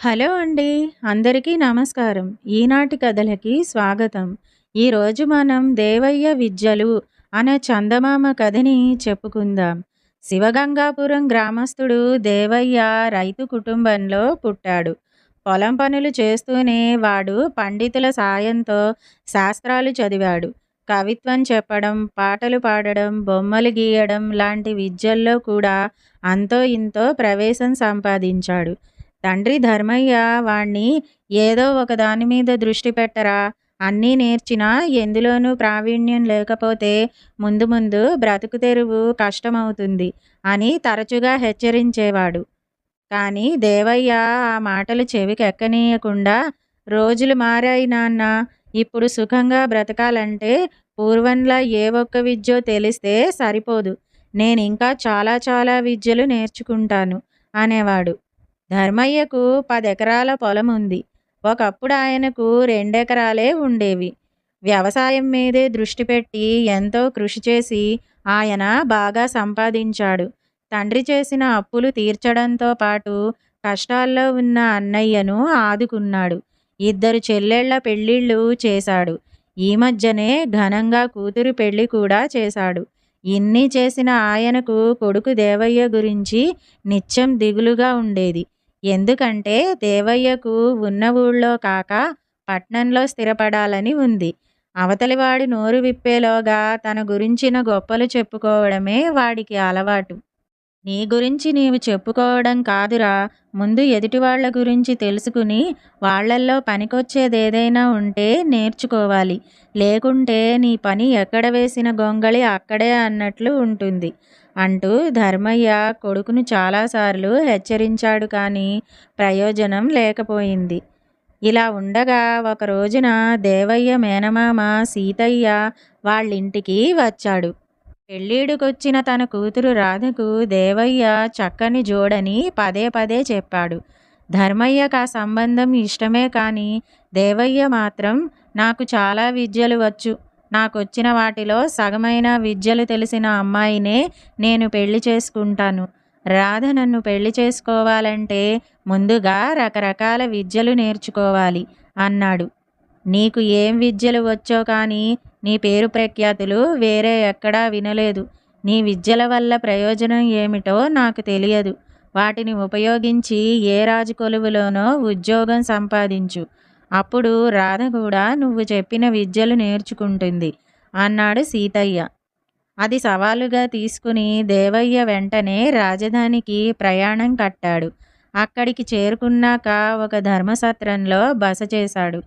Hello అండి అందరికీ నమస్కారం. ఈనాటి కథలకి స్వాగతం. ఈరోజు మనం దేవయ్య విద్యలు అనే చందమామ కథని చెప్పుకుందాం. శివగంగాపురం గ్రామస్తుడు దేవయ్య రైతు కుటుంబంలో పుట్టాడు. పొలం పనులు చేస్తూనే వాడు పండితుల సాయంతో శాస్త్రాలు చదివాడు. కవిత్వం చెప్పడం పాటలు పాడడం బొమ్మలు గీయడం లాంటి విద్యల్లో కూడా అంతో ఇంతో ప్రవేశం సంపాదించాడు. తండ్రి ధర్మయ్య వాణ్ణి ఏదో ఒక దాని మీద దృష్టి పెట్టరా? అన్నీ నేర్చినా ఎందులోనూ ప్రావీణ్యం లేకపోతే ముందు ముందు బ్రతుకు తెరువు కష్టమవుతుంది అని తరచుగా హెచ్చరించేవాడు. కానీ దేవయ్య ఆ మాటలు చెవికెక్కనీయకుండా రోజులు మారాయి నాన్న ఇప్పుడు సుఖంగా బ్రతకాలంటే పూర్వంలా ఏ ఒక్క విద్యో తెలిస్తే సరిపోదు. నేను ఇంకా చాలా చాలా విద్యలు నేర్చుకుంటాను అనేవాడు. ధర్మయ్యకు పదెకరాల పొలం ఉంది ఒకప్పుడు ఆయనకు రెండెకరాలే ఉండేవి. వ్యవసాయం మీదే దృష్టి పెట్టి ఎంతో కృషి చేసి ఆయన బాగా సంపాదించాడు. తండ్రి చేసిన అప్పులు తీర్చడంతో పాటు కష్టాల్లో ఉన్న అన్నయ్యను ఆదుకున్నాడు. ఇద్దరు చెల్లెళ్ళ పెళ్ళిళ్ళు చేశాడు. ఈ మధ్యనే ఘనంగా కూతురు పెళ్ళి కూడా చేశాడు. ఇన్ని చేసిన ఆయనకు కొడుకు దేవయ్య గురించి నిత్యం దిగులుగా ఉండేది. ఎందుకంటే దేవయ్యకు ఉన్న ఊళ్ళో కాక పట్నంలో స్థిరపడాలని ఉంది. అవతలివాడి నోరు విప్పేలోగా తన గురించిన గొప్పలు చెప్పుకోవడమే వాడికి అలవాటు. నీ గురించి నీవు చెప్పుకోవడం కాదురా. ముందు ఎదుటివాళ్ళ గురించి తెలుసుకుని వాళ్ళల్లో పనికొచ్చేదేదైనా ఉంటే నేర్చుకోవాలి. లేకుంటే నీ పని ఎక్కడ వేసిన గొంగళి అక్కడే అన్నట్లు ఉంటుంది. అంటూ ధర్మయ్య కొడుకును చాలాసార్లు హెచ్చరించాడు కానీ ప్రయోజనం లేకపోయింది. ఇలా ఉండగా ఒక రోజున దేవయ్య మేనమామ సీతయ్య వాళ్ళింటికి వచ్చాడు. పెళ్ళీడుకొచ్చిన తన కూతురు రాధకు దేవయ్య చక్కని జోడని పదే పదే చెప్పాడు. ధర్మయ్యకు ఆ సంబంధం ఇష్టమే కానీ దేవయ్య మాత్రం నాకు చాలా విద్యలు వచ్చు. నాకొచ్చిన వాటిలో సగమైన విద్యలు తెలిసిన అమ్మాయినే నేను పెళ్ళి చేసుకుంటాను. రాధ నన్ను పెళ్ళి చేసుకోవాలంటే ముందుగా రకరకాల విద్యలు నేర్చుకోవాలి అన్నాడు. నీకు ఏం విద్యలు వచ్చో కానీ నీ పేరు ప్రఖ్యాతులు వేరే ఎక్కడా వినలేదు. నీ విద్యల వల్ల ప్రయోజనం ఏమిటో నాకు తెలియదు. వాటిని ఉపయోగించి ఏ రాజు కొలువులోనో ఉద్యోగం సంపాదించు. అప్పుడు రాధ కూడా నువ్వు చెప్పిన విద్యలు నేర్చుకుంటుంది అన్నాడు సీతయ్య. అది సవాలుగా తీసుకుని దేవయ్య వెంటనే రాజధానికి ప్రయాణం కట్టాడు. అక్కడికి చేరుకున్నాక ఒక ధర్మసత్రంలో బస చేశాడు.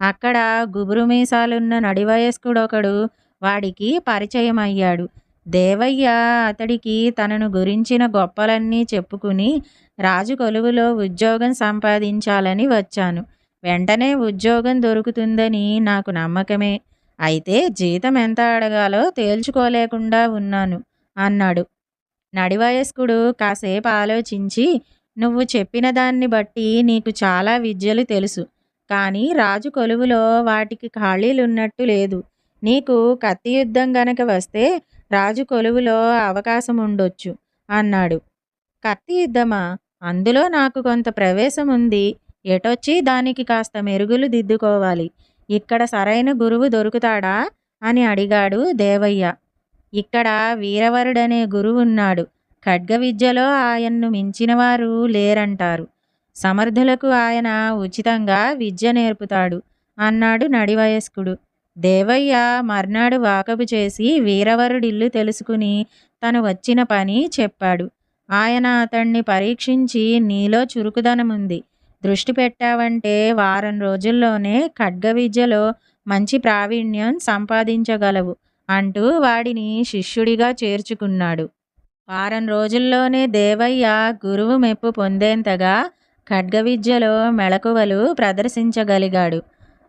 అక్కడ గుబురు మీసాలున్న నడివయస్కుడొకడు వాడికి పరిచయం అయ్యాడు దేవయ్య అతడికి తనను గురించిన గొప్పలన్నీ చెప్పుకుని రాజు కొలువులో ఉద్యోగం సంపాదించాలని వచ్చాను. వెంటనే ఉద్యోగం దొరుకుతుందని నాకు నమ్మకమే. అయితే జీతం ఎంత అడగాలో తేల్చుకోలేకుండా ఉన్నాను అన్నాడు. నడివయస్కుడు కాసేపు ఆలోచించి నువ్వు చెప్పిన దాన్ని బట్టి నీకు చాలా విద్యలు తెలుసు కానీ రాజు కొలువులో వాటికి ఖాళీలున్నట్టు లేదు. నీకు కత్తి యుద్ధం గనక వస్తే రాజు కొలువులో అవకాశం ఉండొచ్చు అన్నాడు. కత్తి యుద్ధమా? అందులో నాకు కొంత ప్రవేశం ఉంది ఎటొచ్చి దానికి కాస్త మెరుగులు దిద్దుకోవాలి. ఇక్కడ సరైన గురువు దొరుకుతాడా? అని అడిగాడు దేవయ్య. ఇక్కడ వీరవరుడనే గురువున్నాడు. ఖడ్గ విద్యలో ఆయన్ను మించినవారు లేరంటారు. సమర్థులకు ఆయన ఉచితంగా విద్య నేర్పుతాడు అన్నాడు నడివయస్కుడు. దేవయ్య మర్నాడు వాకపు చేసి వీరవరుడిల్లు తెలుసుకుని తను వచ్చిన పని చెప్పాడు. ఆయన అతన్ని పరీక్షించి నీలో చురుకుదనముంది. దృష్టి పెట్టావంటే వారం రోజుల్లోనే ఖడ్గ విద్యలో మంచి ప్రావీణ్యం సంపాదించగలవు అంటూ వాడిని శిష్యుడిగా చేర్చుకున్నాడు. వారం రోజుల్లోనే దేవయ్య గురువు మెప్పు పొందేంతగా ఖడ్గ విద్యలో మెళకువలు ప్రదర్శించగలిగాడు.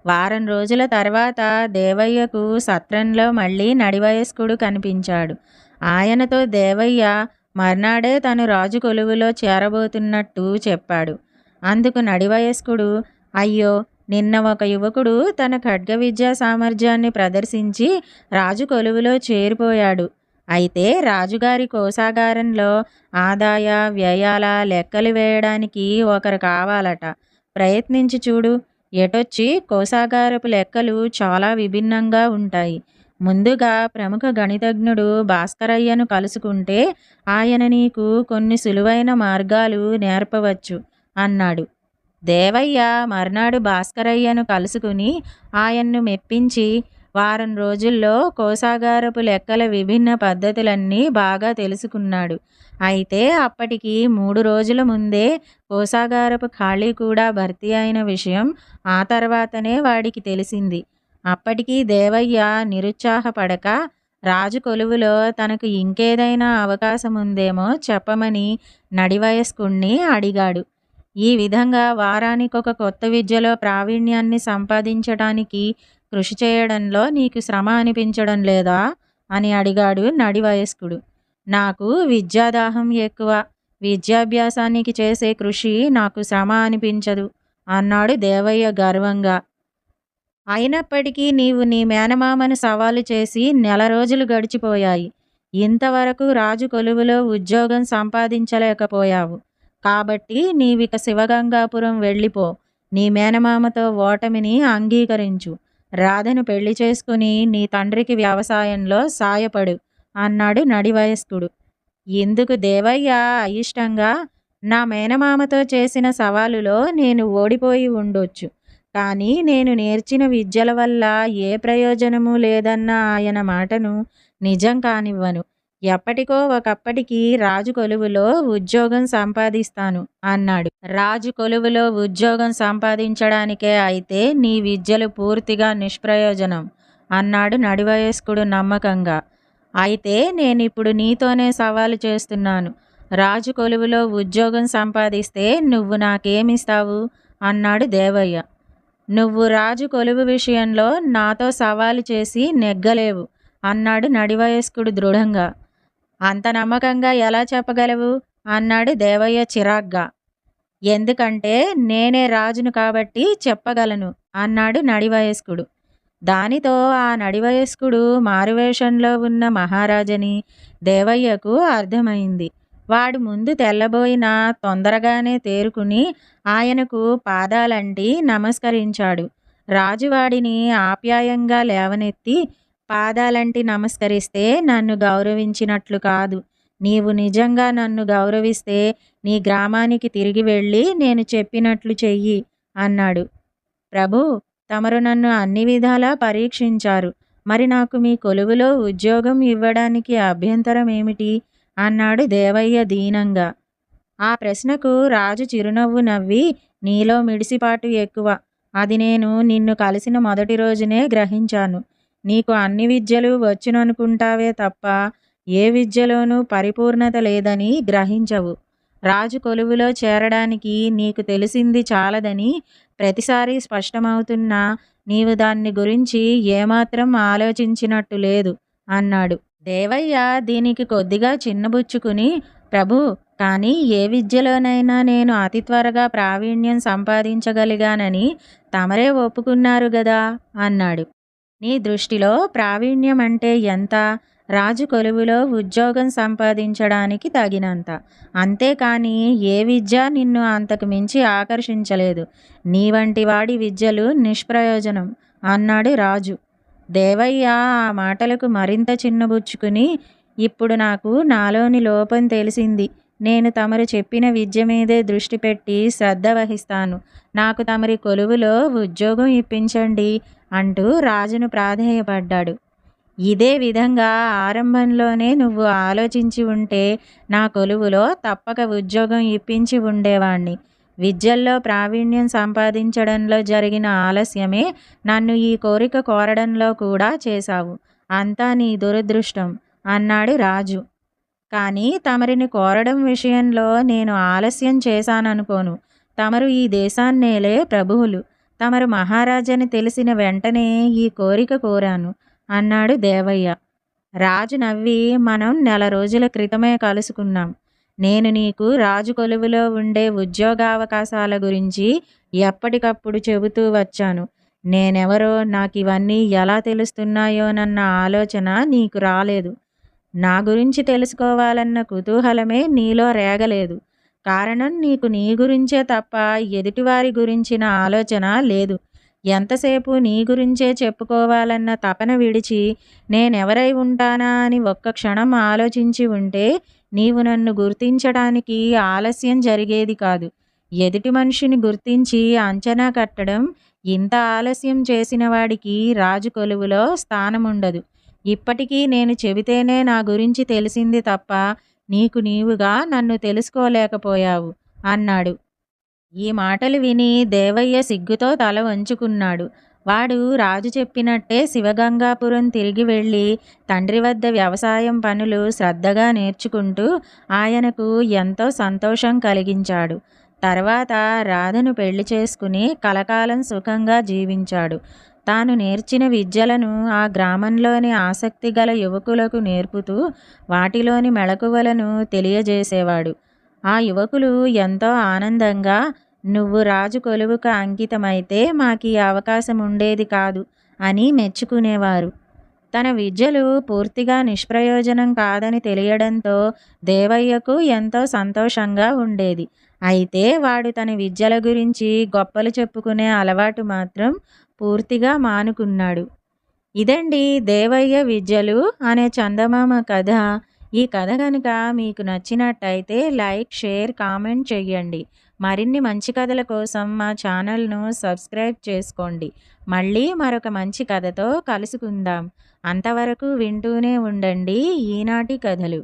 వారం రోజుల తర్వాత దేవయ్యకు సత్రంలో మళ్ళీ నడివయస్కుడు కనిపించాడు. ఆయనతో దేవయ్య మర్నాడే తను రాజు కొలువులో చేరబోతున్నట్టు చెప్పాడు. అందుకు నడివయస్కుడు అయ్యో నిన్న ఒక యువకుడు తన ఖడ్గ విద్యా సామర్థ్యాన్ని ప్రదర్శించి రాజు కొలువులో చేరిపోయాడు. అయితే రాజుగారి కోశాగారంలో ఆదాయ వ్యయాల లెక్కలు వేయడానికి ఒకరు కావాలట. ప్రయత్నించి చూడు. ఎటొచ్చి కోశాగారపు లెక్కలు చాలా విభిన్నంగా ఉంటాయి. ముందుగా ప్రముఖ గణితజ్ఞుడు భాస్కరయ్యను కలుసుకుంటే ఆయన నీకు కొన్ని సులువైన మార్గాలు నేర్పవచ్చు. అన్నాడు. దేవయ్య మర్నాడు భాస్కరయ్యను కలుసుకుని ఆయన్ను మెప్పించి వారం రోజుల్లో కోసాగారపు లెక్కల విభిన్న పద్ధతులన్నీ బాగా తెలుసుకున్నాడు. అయితే అప్పటికి మూడు రోజుల ముందే కోసాగారపు ఖాళీ కూడా భర్తీ అయిన విషయం ఆ తర్వాతనే వాడికి తెలిసింది. అప్పటికి దేవయ్య నిరుత్సాహపడక రాజు కొలువులో తనకు ఇంకేదైనా అవకాశం ఉందేమో చెప్పమని నడివయస్కుణ్ణి అడిగాడు. ఈ విధంగా వారానికి ఒక కొత్త విద్యలో ప్రావీణ్యాన్ని సంపాదించడానికి కృషి చేయడంలో నీకు శ్రమ అనిపించడం లేదా? అని అడిగాడు నడివయస్కుడు నాకు విద్యాదాహం ఎక్కువ. విద్యాభ్యాసానికి చేసే కృషి నాకు శ్రమ అనిపించదు అన్నాడు దేవయ్య గర్వంగా. అయినప్పటికీ నీవు నీ మేనమామను సవాలు చేసి నెల రోజులు గడిచిపోయాయి. ఇంతవరకు రాజు కొలువులో ఉద్యోగం సంపాదించలేకపోయావు. కాబట్టి నీవిక శివగంగాపురం వెళ్ళిపో. నీ మేనమామతో ఓటమిని అంగీకరించు. రాధను పెళ్ళి చేసుకుని నీ తండ్రికి వ్యవసాయంలో సాయపడు అన్నాడు నడివయస్కుడు. ఇందుకు దేవయ్య అయిష్టంగా? నా మేనమామతో చేసిన సవాలులో నేను ఓడిపోయి ఉండొచ్చు. కానీ నేను నేర్చిన విద్యల వల్ల ఏ ప్రయోజనము లేదన్న ఆయన మాటను నిజం కానివ్వను. ఎప్పటికో ఒకప్పటికి రాజు కొలువులో ఉద్యోగం సంపాదిస్తాను అన్నాడు. రాజు కొలువులో ఉద్యోగం సంపాదించడానికే అయితే నీ విద్యలు పూర్తిగా నిష్ప్రయోజనం అన్నాడు నడివయస్కుడు నమ్మకంగా. అయితే నేనిప్పుడు నీతోనే సవాలు చేస్తున్నాను. రాజు కొలువులో ఉద్యోగం సంపాదిస్తే నువ్వు నాకేమిస్తావు? అన్నాడు దేవయ్య. నువ్వు రాజు కొలువు విషయంలో నాతో సవాలు చేసి నెగ్గలేవు అన్నాడు నడివయస్కుడు దృఢంగా. అంత నమ్మకంగా ఎలా చెప్పగలవు? అన్నాడు దేవయ్య చిరాగ్గా. ఎందుకంటే నేనే రాజును కాబట్టి చెప్పగలను అన్నాడు నడివయస్కుడు. దానితో ఆ నడివయస్కుడు మారువేషంలో ఉన్న మహారాజని దేవయ్యకు అర్థమైంది. వాడు ముందు తెల్లబోయిన తొందరగానే తేరుకుని ఆయనకు పాదాలంటి నమస్కరించాడు. రాజువాడిని ఆప్యాయంగా లేవనెత్తి పాదాలంటి నమస్కరిస్తే నన్ను గౌరవించినట్లు కాదు. నీవు నిజంగా నన్ను గౌరవిస్తే నీ గ్రామానికి తిరిగి వెళ్ళి నేను చెప్పినట్లు చెయ్యి అన్నాడు. ప్రభు తమరు నన్ను అన్ని విధాలా పరీక్షించారు. మరి నాకు మీ కొలువులో ఉద్యోగం ఇవ్వడానికి అభ్యంతరం ఏమిటి అన్నాడు దేవయ్య దీనంగా. ఆ ప్రశ్నకు రాజు చిరునవ్వు నవ్వి నీలో మిడిసిపాటు ఎక్కువ. అది నేను నిన్ను కలిసిన మొదటి రోజునే గ్రహించాను. నీకు అన్ని విద్యలు వచ్చుననుకుంటావే తప్ప ఏ విద్యలోనూ పరిపూర్ణత లేదని గ్రహించవు. రాజు కొలువులో చేరడానికి నీకు తెలిసింది చాలదని ప్రతిసారి స్పష్టమవుతున్నా నీవు దాన్ని గురించి ఏమాత్రం ఆలోచించినట్టు లేదు అన్నాడు. దేవయ్య దీనికి కొద్దిగా చిన్నబుచ్చుకుని ప్రభు కానీ ఏ విద్యలోనైనా నేను అతి త్వరగా ప్రావీణ్యం సంపాదించగలిగానని తమరే ఒప్పుకున్నారు గదా అన్నాడు. నీ దృష్టిలో ప్రావీణ్యం అంటే ఎంత? రాజు కొలువులో ఉద్యోగం సంపాదించడానికి తగినంత. అంతేకాని ఏ విద్య నిన్ను అంతకు మించి ఆకర్షించలేదు. నీ వంటి వాడి విద్యలు నిష్ప్రయోజనం అన్నాడు రాజు. దేవయ్య ఆ మాటలకు మరింత చిన్నబుచ్చుకుని ఇప్పుడు నాకు నాలోని లోపం తెలిసింది. నేను తమరు చెప్పిన విద్య మీదే దృష్టి పెట్టి శ్రద్ధ వహిస్తాను. నాకు తమరి కొలువులో ఉద్యోగం ఇప్పించండి. అంటూ రాజును ప్రాధేయపడ్డాడు. ఇదే విధంగా ఆరంభంలోనే నువ్వు ఆలోచించి ఉంటే నా కొలువులో తప్పక ఉద్యోగం ఇప్పించి ఉండేవాణ్ణి. విద్యల్లో ప్రావీణ్యం సంపాదించడంలో జరిగిన ఆలస్యమే నన్ను ఈ కోరిక కోరడంలో కూడా చేశావు. అంతా నీ దురదృష్టం అన్నాడు రాజు. కానీ తమరిని కోరడం విషయంలో నేను ఆలస్యం చేశాననుకోను. తమరు ఈ దేశాన్నేలే ప్రభువులు. తమరు మహారాజని తెలిసిన వెంటనే ఈ కోరిక కోరాను అన్నాడు దేవయ్య. రాజు నవ్వి మనం నెల రోజుల క్రితమే కలుసుకున్నాం. నేను నీకు రాజు కొలువులో ఉండే ఉద్యోగావకాశాల గురించి ఎప్పటికప్పుడు చెబుతూ వచ్చాను. నేనెవరో నాకు ఇవన్నీ ఎలా తెలుస్తున్నాయోనన్న ఆలోచన నీకు రాలేదు. నా గురించి తెలుసుకోవాలన్న కుతూహలమే నీలో రేగలేదు. కారణం నీకు నీ గురించే తప్ప ఎదుటివారి గురించిన ఆలోచన లేదు. ఎంతసేపు నీ గురించే చెప్పుకోవాలన్న తపన విడిచి నేనెవరై ఉంటానా అని ఒక్క క్షణం ఆలోచించి ఉంటే నీవు నన్ను గుర్తించడానికి ఆలస్యం జరిగేది కాదు. ఎదుటి మనిషిని గుర్తించి అంచనా కట్టడం ఇంత ఆలస్యం చేసిన వాడికి రాజు కొలువులో స్థానముండదు. ఇప్పటికీ నేను చెబితేనే నా గురించి తెలిసింది తప్ప నీకు నీవుగా నన్ను తెలుసుకోలేకపోయావు అన్నాడు. ఈ మాటలు విని దేవయ్య సిగ్గుతో తల వంచుకున్నాడు. వాడు రాజు చెప్పినట్టే శివగంగాపురం తిరిగి వెళ్ళి తండ్రి వద్ద వ్యవసాయం పనులు శ్రద్ధగా నేర్చుకుంటూ ఆయనకు ఎంతో సంతోషం కలిగించాడు. తర్వాత రాధను పెళ్ళి చేసుకుని కలకాలం సుఖంగా జీవించాడు. తాను నేర్చిన విద్యలను ఆ గ్రామంలోని ఆసక్తి గల యువకులకు నేర్పుతూ వాటిలోని మెళకువలను తెలియజేసేవాడు. ఆ యువకులు ఎంతో ఆనందంగా నువ్వు రాజు కొలువుకు అంకితమైతే మాకు అవకాశం ఉండేది కాదు అని మెచ్చుకునేవారు. తన విద్యలు పూర్తిగా నిష్ప్రయోజనం కాదని తెలియడంతో దేవయ్యకు ఎంతో సంతోషంగా ఉండేది. అయితే వాడు తన విద్యల గురించి గొప్పలు చెప్పుకునే అలవాటు మాత్రం పూర్తిగా మానుకున్నాడు. ఇదండి దేవయ్య విద్యలు అనే చందమామ కథ. ఈ కథ కనుక మీకు నచ్చినట్టయితే లైక్ షేర్ కామెంట్ చేయండి మరిన్ని మంచి కథల కోసం మా ఛానల్ను సబ్స్క్రైబ్ చేసుకోండి. మళ్ళీ మరొక మంచి కథతో కలుసుకుందాం. అంతవరకు వింటూనే ఉండండి ఈనాటి కథలు.